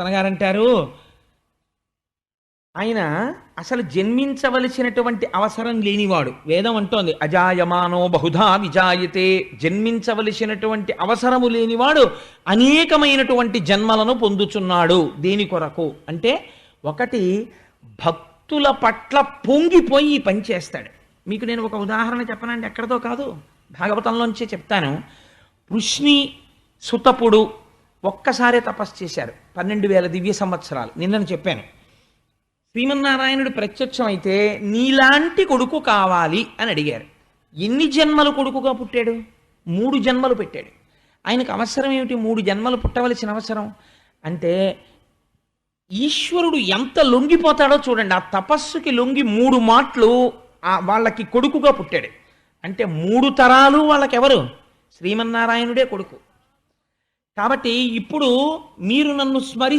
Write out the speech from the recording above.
పోతన గారు అంటారు ఆయన అసలు జన్మించవలసినటువంటి అవసరం లేనివాడు. వేదం అంటోంది అజాయమానో బహుధా విజాయతే. జన్మించవలసినటువంటి అవసరము లేనివాడు అనేకమైనటువంటి జన్మలను పొందుచున్నాడు. దేని కొరకు? అంటే ఒకటి భక్తుల పట్ల పొంగిపోయి పని చేస్తాడు. మీకు నేను ఒక ఉదాహరణ చెప్పనండి ఎక్కడతో కాదు. భాగవతంలోంచే చెప్తాను. వృష్ణి సుతపుడు ఒక్కసారే తపస్సు చేశారు. పన్నెండు వేల దివ్య సంవత్సరాలు. నిన్నను చెప్పాను. శ్రీమన్నారాయణుడు ప్రత్యక్షమైతే అయితే నీలాంటి కొడుకు కావాలి అని అడిగారు. ఎన్ని జన్మలు కొడుకుగా పుట్టాడు? మూడు జన్మలు పెట్టాడు. ఆయనకు అవసరం ఏమిటి? మూడు జన్మలు పుట్టవలసిన అవసరం? అంటే ఈశ్వరుడు ఎంత లొంగిపోతాడో చూడండి. ఆ తపస్సుకి లొంగి మూడు మాటలు వాళ్ళకి కొడుకుగా పుట్టాడు. అంటే మూడు తరాలు వాళ్ళకెవరు? శ్రీమన్నారాయణుడే కొడుకు. కాబట్టి ఇప్పుడు మీరు నన్ను స్మరి